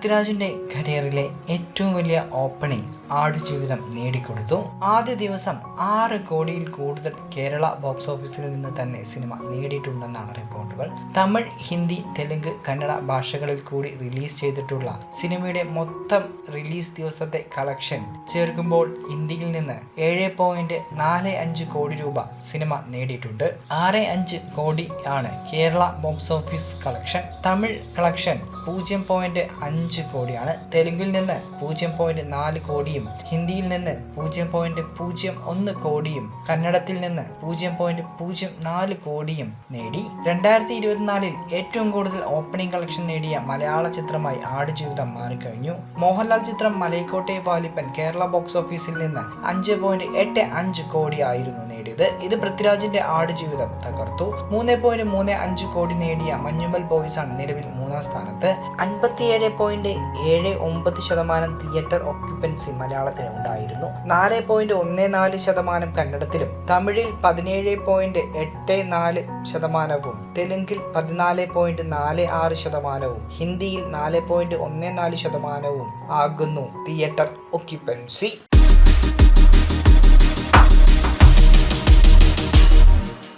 പൃഥ്വിരാജിന്റെ കരിയറിലെ ഏറ്റവും വലിയ ഓപ്പണിംഗ് ആടുജീവിതം നേടിക്കൊടുത്തു. ആദ്യ ദിവസം ആറ് കോടിയിൽ കൂടുതൽ കേരള ബോക്സ് ഓഫീസിൽ നിന്ന് തന്നെ സിനിമ നേടിയിട്ടുണ്ടെന്നാണ് റിപ്പോർട്ടുകൾ തമിഴ് ഹിന്ദി തെലുങ്ക് കന്നഡ ഭാഷകളിൽ കൂടി റിലീസ് ചെയ്തിട്ടുള്ള സിനിമയുടെ മൊത്തം റിലീസ് ദിവസത്തെ കളക്ഷൻ ചേർക്കുമ്പോൾ ഇന്ത്യയിൽ നിന്ന് ഏഴ് പോയിന്റ് നാല് അഞ്ച് കോടി രൂപ സിനിമ നേടിയിട്ടുണ്ട്. ആറ് അഞ്ച് കോടി ആണ് Kerala box office collection Tamil collection പൂജ്യം പോയിന്റ് അഞ്ച് കോടിയാണ്. തെലുങ്കിൽ നിന്ന് പൂജ്യം പോയിന്റ് നാല് കോടിയും ഹിന്ദിയിൽ നിന്ന് പൂജ്യം പോയിന്റ് പൂജ്യം ഒന്ന് കോടിയും കന്നഡത്തിൽ നിന്ന് പൂജ്യം പോയിന്റ് പൂജ്യം നാല് കോടിയും നേടി. രണ്ടായിരത്തി ഇരുപത്തിനാലിൽ ഏറ്റവും കൂടുതൽ ഓപ്പണിംഗ് കളക്ഷൻ നേടിയ മലയാള ചിത്രമായി ആടുജീവിതം മാറിക്കഴിഞ്ഞു. മോഹൻലാൽ ചിത്രം മലൈക്കോട്ടെ വാലിപ്പൻ കേരള ബോക്സ് ഓഫീസിൽ നിന്ന് അഞ്ച് പോയിന്റ് എട്ട് അഞ്ച് കോടി ആയിരുന്നു നേടിയത്. ഇത് പൃഥ്വിരാജിന്റെ ആടുജീവിതം തകർത്തു. മൂന്ന് പോയിന്റ് മൂന്ന് അഞ്ച് കോടി നേടിയ മഞ്ഞുമൽ ബോയ്സ് ആണ് നിലവിൽ മൂന്നാം സ്ഥാനത്ത്. അൻപത്തിയേഴ് പോയിന്റ് ഏഴ് ഒമ്പത് ശതമാനം തിയേറ്റർ ഓക്യുപ്പൻസി മലയാളത്തിന് ഉണ്ടായിരുന്നു. നാല് പോയിന്റ് ഒന്ന് നാല് ശതമാനം കന്നഡത്തിലും തമിഴിൽ പതിനേഴ് പോയിന്റ് എട്ട് നാല് ശതമാനവും തെലുങ്കിൽ പതിനാല് പോയിന്റ് നാല് ആറ് ശതമാനവും ഹിന്ദിയിൽ നാല് പോയിന്റ് ഒന്ന് നാല് ശതമാനവും ആകുന്നു തിയേറ്റർ ഓക്യുപ്പൻസി